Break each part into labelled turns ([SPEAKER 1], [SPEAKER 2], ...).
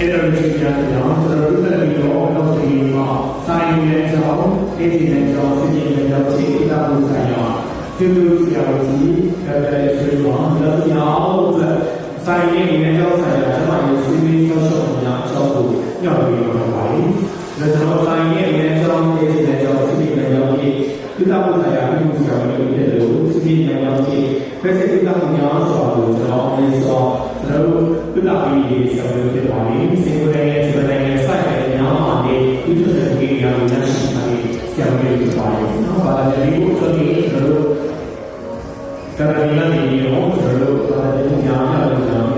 [SPEAKER 1] အဲ့လိုမျိုးကြားကြအောင်ကျွန်တော်တို့ဆက်ပြီးတော့နောက်ဆုံးမှာစာရင်းနဲ့ကြောင်းအင်းဒီနဲ့ကြောင်းစီးရင်ကြောင်းချီတာလို့ဆိုင်ရောကျူးလူဆရာကြီးကလည်းပြောမှာလက်စရာအတွက်စာရင်းနဲ့ကြောင်းဆိုင်ရာကျွန်မရဲ့စီးပြီးဆော့ဆော့ညာအကြောင်းကိုညွှန်ပြီးတော့ပါလိမ့်လက်တော်စာရင်းနဲ့ကြောင်းအင်းဒီနဲ့ကြောင်းစီးပြီးကြောင်းချီတာလို့ဆိုင်ရာပြုဆရာကြီးတွေလို့စီးပြီးကြောင်းချီဖက်စစ်တာကိုညာဆော့လို့ကျွန်တော်အရင်ဆော့ကျွန်တော် ပြုလာပြီးရေးဆောင်ရွက်ဖြစ်သွားပြီးစင်ကာပူနိုင်ငံဂျပန်နို
[SPEAKER 2] င်ငံစတဲ့နိုင်ငံမှာနေဒီလိုစံကိန်းရအောင်လက်ရှိမှာဆောင်ရွက်ဖြစ်သွားတယ်။နောက်ပါလာတဲ့ဒီကိုဆိုရင်ကျွန်တော်တို့ကမ္ဘာ့နိုင်ငံတွေရောကျွန်တော်တို့က
[SPEAKER 3] မ္ဘာ့နိုင်
[SPEAKER 2] ငံများများလို့ကျွန်တော်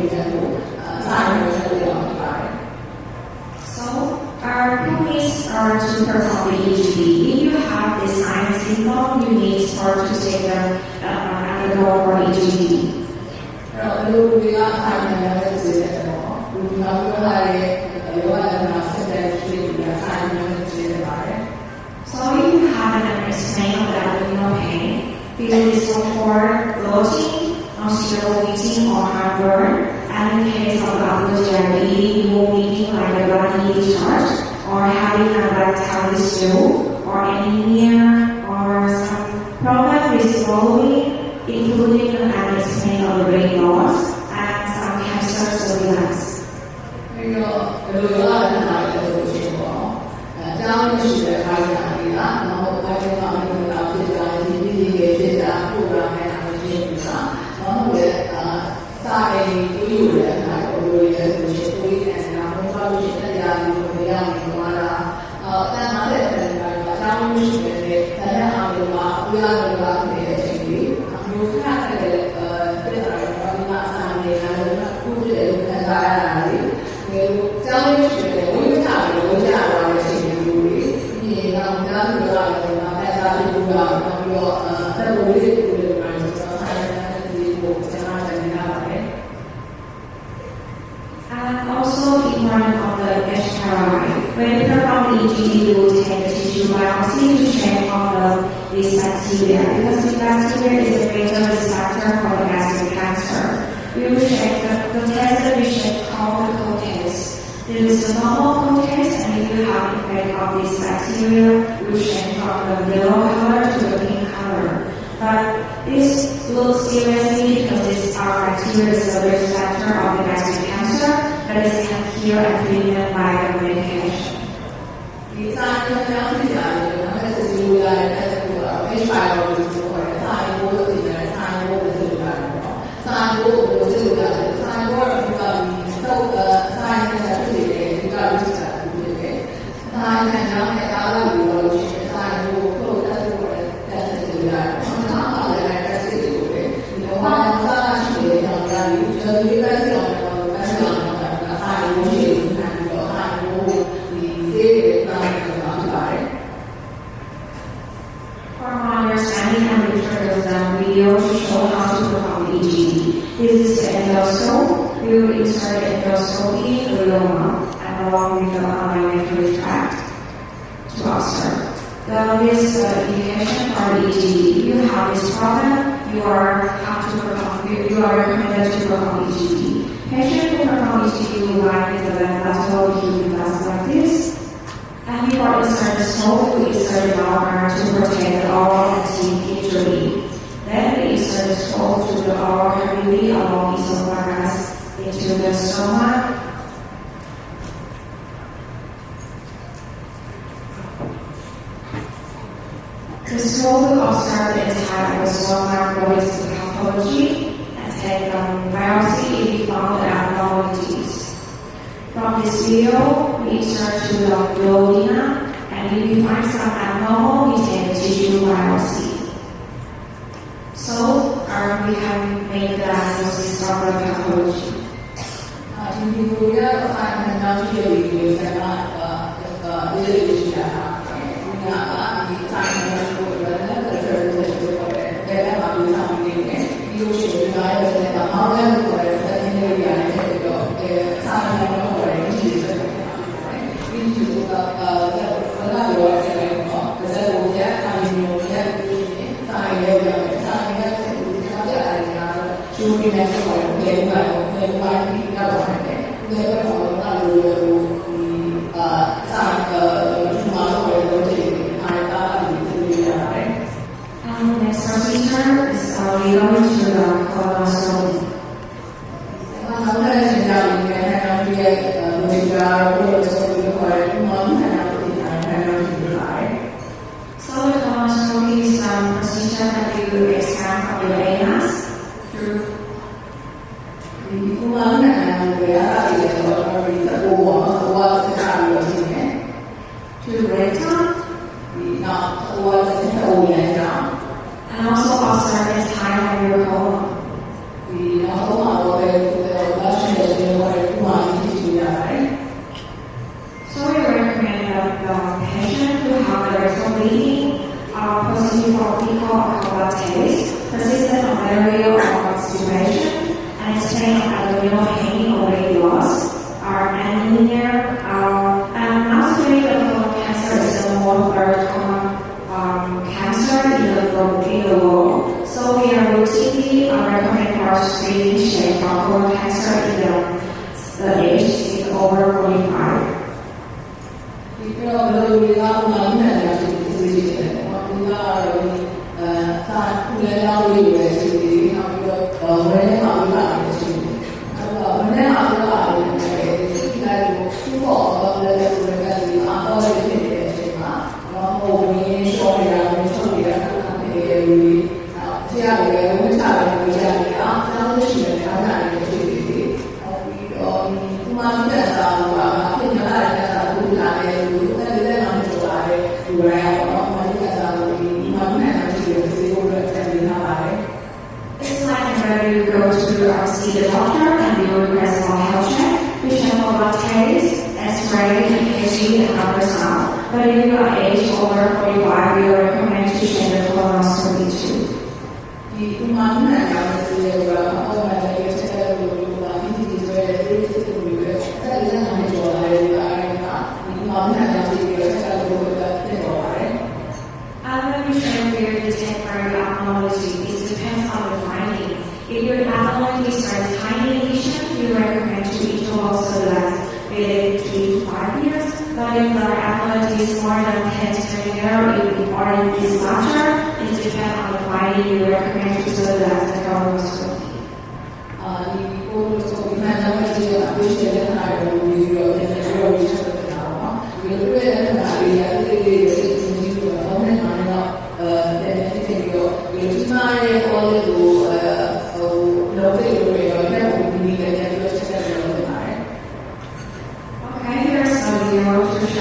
[SPEAKER 2] simultaneously occupied.
[SPEAKER 3] So our pupils are to perform the EGD. If you have the
[SPEAKER 2] science involved, you need start to take them uh, undergo for EGD. เราดูวิลา
[SPEAKER 3] ทางแล้วจะเจอแต่หมอดูเราเมื่อไร
[SPEAKER 2] หรือว่าเราแสดงคลิปวิลาทางแล้วจะเจออะไร
[SPEAKER 3] So if you have an understanding of the abdominal pain, feel discomfort, bloating, nausea, vomiting, or heartburn and in case of glutinous diabetes, you will be eating like a gluttony discharge or having a bad lactose stool or anemia or some problem with swallowing, including an explain of the brain loss and some cancer surveillance.
[SPEAKER 2] 那个有一个很大的一
[SPEAKER 3] 个结果，呃，这样就是他有压力了，然后他就到那个。这样子 because the last is a major factor for gastric cancer. We will check the, the test we should call the co-test. There is a normal co-test and if you have effect of this bacteria, we change from the yellow color to the pink color. But this looks seriously because these bacteria is a factor of the gastric cancer that is can cure the prevent by the medication.
[SPEAKER 2] fish biology ဆိုခေါ်တယ်စာရိုးလို့ဒီမှာစာရိုးလို့ဆိုကြတယ်ပေါ့စာရိုးကိုဆိုကြတယ်စာရိုးကတော့ဒီကစောက်စာရိုးကဖြစ်တယ်ဒီကလို့ဆိုကြတယ်ဒီကစာရိုးကကြောင့်လည်းအားလုံး
[SPEAKER 3] designing and materials and video to show how to perform EGD. This is the endosoul. We will insert endosoul in glioma and along with the alignment retract observe. The, this uh, indication for EGD you have this problem, you are have to perform, you, you are recommended to perform EGD. Patient who perform EG will lie with the lateral human like this we are concerned solely serving our honor to protect all and seek victory. Let the Eastern to the all heavily along Isomara's into the stomach The soul of serpent had was one voice in apology and had from rousy found abnormalities From this view, we sure to log your dinner, and we you find some abnormal, you take tissue biopsy. So, um, we have made the diagnosis of the pathology. Uh, to conclude, uh, I'm not sure go. you the
[SPEAKER 2] uh, if, uh, if, uh, if, uh, if, uh, Thank. Some
[SPEAKER 3] of the Thomas Trophies um, procedure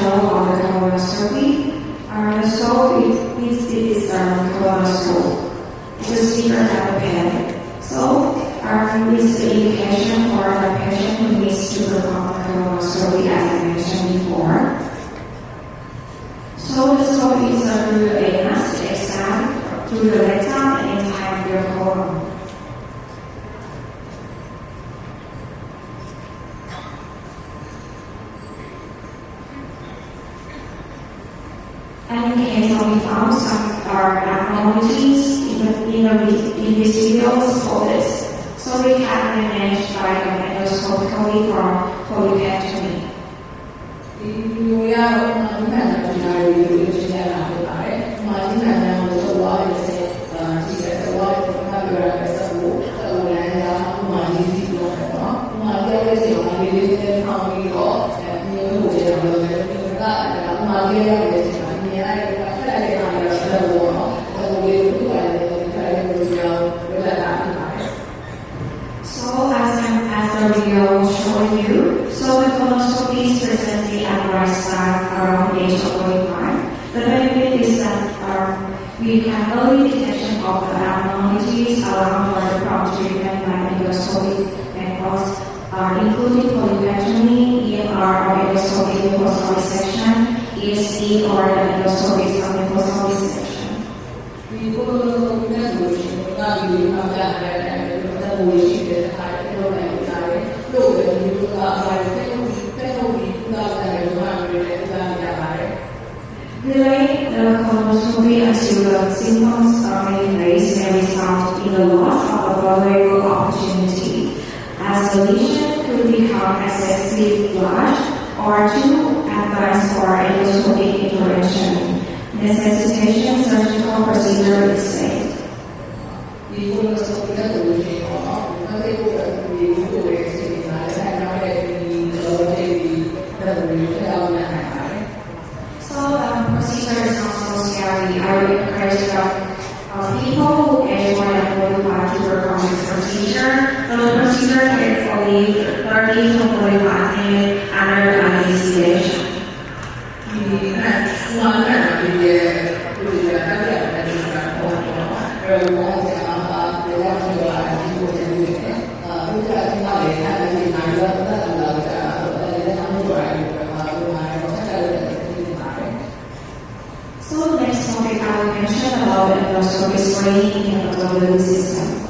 [SPEAKER 3] shown on the colonoscopy. Colonoscopy means our um, colonoscope. It is um, deeper than a pen. So, arm is the
[SPEAKER 2] ဒီလူတွေကတော့အမှန်တရားတွေကိုသိချင်တာဖြစ်ပါတယ်။မာဂျီနယ်နာကိုသွားပါရဲ့ဆက်အာဒီကတော့ဘာပြောရလဲဆိုတော့တော်လန်ကမာဂျီစီလို့ပေါ့နော်။မာဂျီရဲ့စီမာဂျီလေးနဲ့ပေါင်းပြီးတော့အမျိုးမျိုးတွေတော့လည်းကမာဂျီရဲ့ ESC or your stories on your stories section. We to
[SPEAKER 3] Relate the compulsory assurance symptoms are in place may result in the loss of a valuable opportunity, as the lesion could become excessive large or too complex or initially intervention. Necessitation of surgical procedure is safe. So um, procedure is not so scary. I would encourage that uh, people who enjoy and qualify to perform this procedure. So the procedure takes only 30 to 45 minutes under anesthesia. So the next topic I will mention about the endoscopy screening in the system.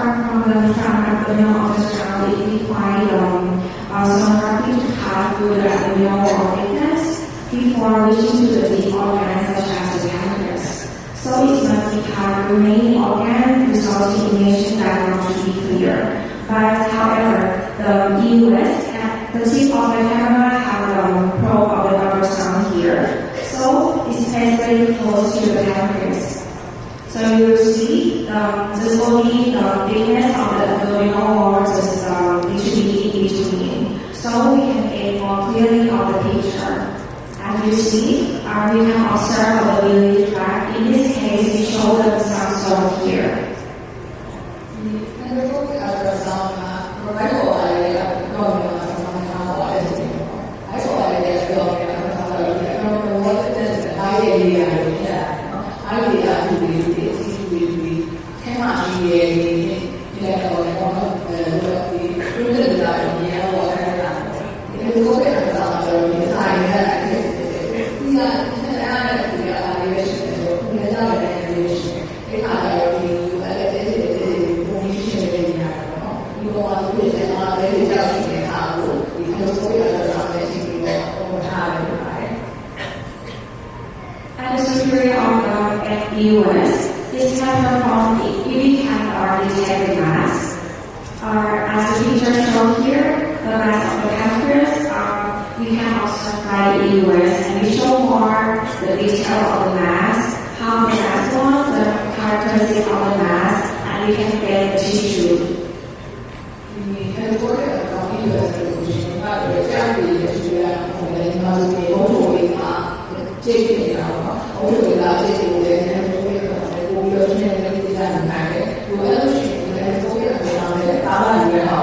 [SPEAKER 3] So um, from the transabdominal ultrasound, it required um, uh, sonography to pass through the abdominal wall thickness before reaching to the deep organs such as the pancreas. So it must be of the main organ resulting in imaging diagram to be clear. But however, the and the tip of the camera have the probe of the ultrasound here. So it's placed very close to the pancreas. So you see um, will be the is between. So we can get more clearly of the picture. As you see, uh, we can observe the biliary tract. In this case, we show the sort here. teachers from here, the mass of the campus, um, we can also find the and we show more the detail of the mass, how the mass was, the of the mass, and we can get the tissue.
[SPEAKER 2] 你看多这个高一的同学，那有这样的一个学员，我们当时给帮助给他，这个给他，帮助给他，这个我们那时候为了我们公司现在在在买，我们都是我们公司的，我们大半年
[SPEAKER 3] 啊。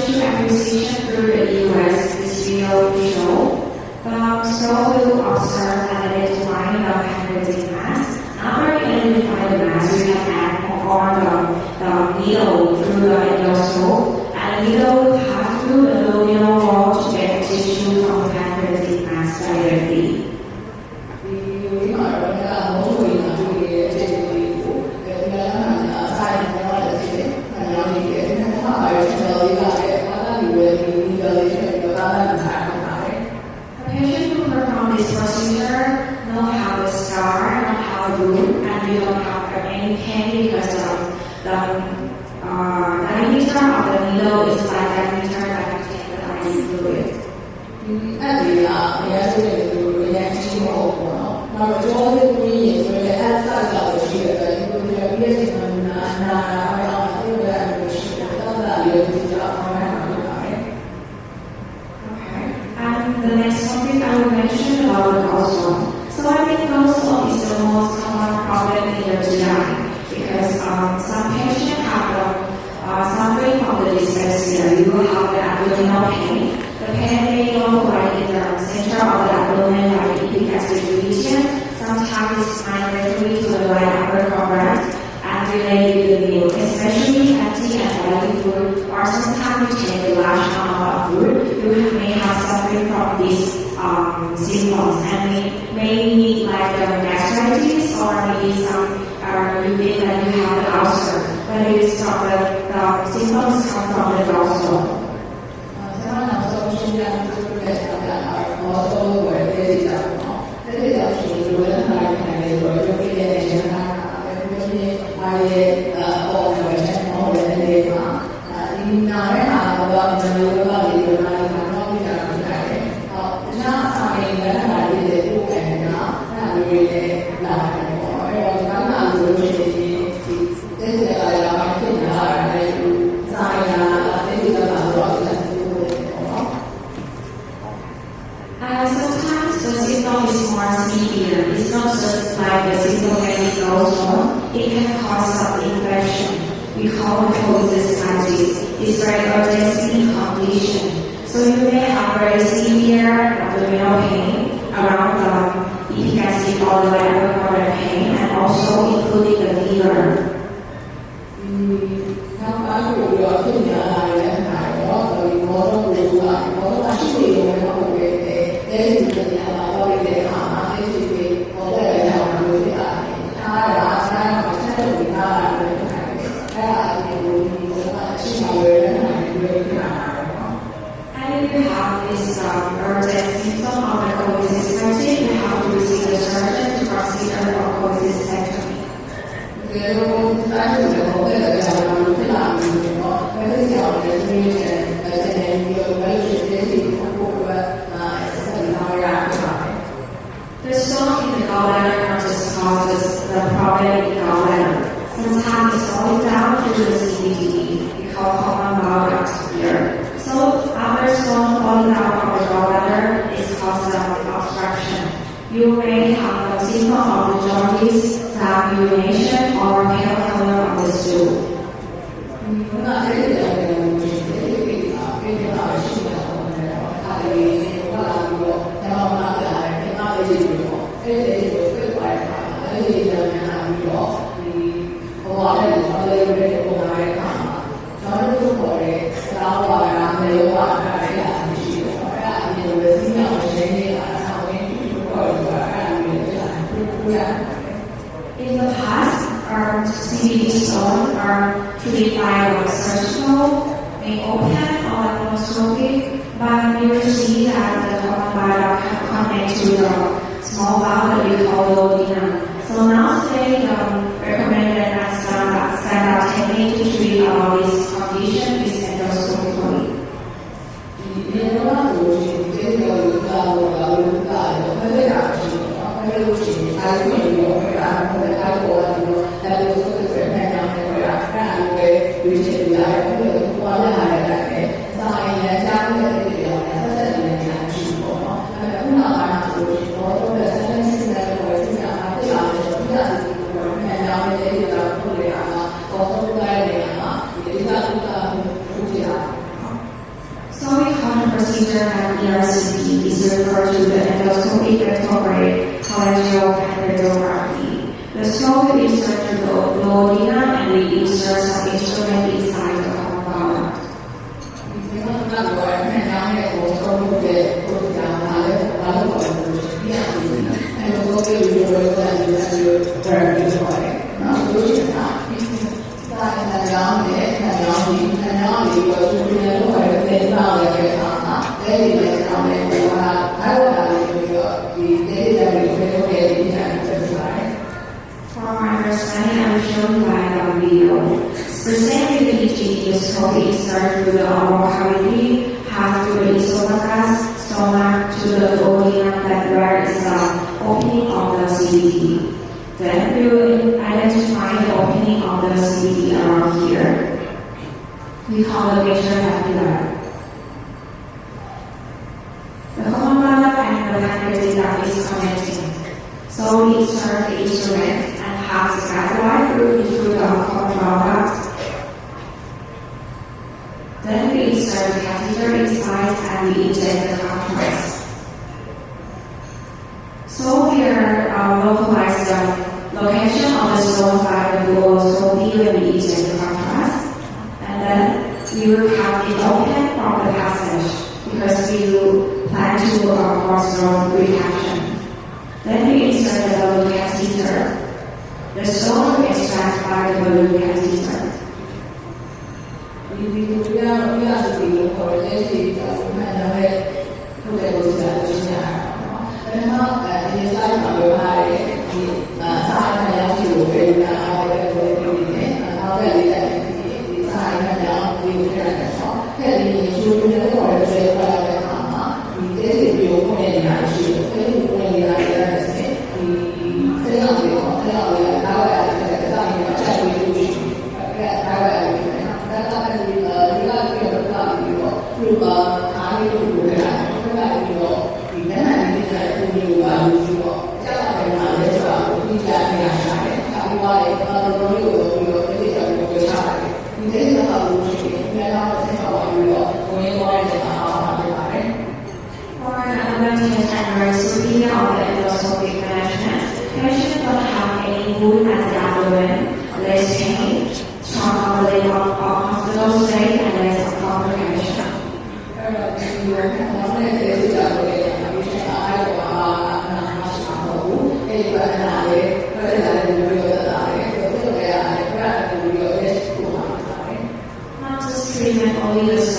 [SPEAKER 3] Tissue acquisition through the US, this show, um, so we'll observe that and identify the pancreatic mass. After we identify the mass, we can add more the, the needle through the endoscope, abdominal pain around the epigastric or the lateral pain and also including the fever.
[SPEAKER 2] ဒီ protesting some other coexist country may have to receive a charge to proceed under a coexist country. คือถ้าถึงจะพบเกิดการนำขึ้นหลังก็ไม่ได้เกี่ยวกับที่นี่เลยแต่จะเป็นเรื่องไม่เกี่ยวกับที่ของพวกว่าสิ่
[SPEAKER 3] งทางยากค่ะ The song in the Gallagher artist causes the problem in Gallagher. Sometimes it's down to the CBD, we call common Gallagher here. So our song falling down the gallbladder is caused of obstruction. You may have a symptom of the jaundice, dark urination, or pale color
[SPEAKER 2] Buddha.
[SPEAKER 3] In the past, our CBD stone are treated by our surgical and open or endoscopy, but we will see that the common biota connect to the small bowel that we call duodenum. So now today, um, recommended that a standard
[SPEAKER 2] technique to treat all
[SPEAKER 3] these conditions 他们就紧，他就有，然后呢，他活了很多，
[SPEAKER 2] 他就。by our will. Present religion is holy served to the Almighty, half to the esophagus, stomach to the organ that where is the opening of the city. Then we will identify the opening of the city around here. We call the major capillary. The columnar and the pancreas is connecting. So we start the instrument and have the then we insert the catheter inside and we inject the cartilage. So here our localized the location of the stone by the floor so we will inject the cartilage. And then we will have it open of the passage because we plan to uh, the road reaction. Then we insert the catheter. The stone staff are the balloon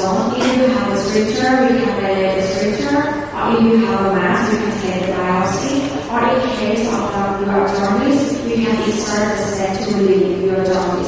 [SPEAKER 2] don't. Even if you have a stricture, we have a stricture, or if you have a mass, you can take a biopsy, or in case of your dermis, you can insert a set to relieve your dermis.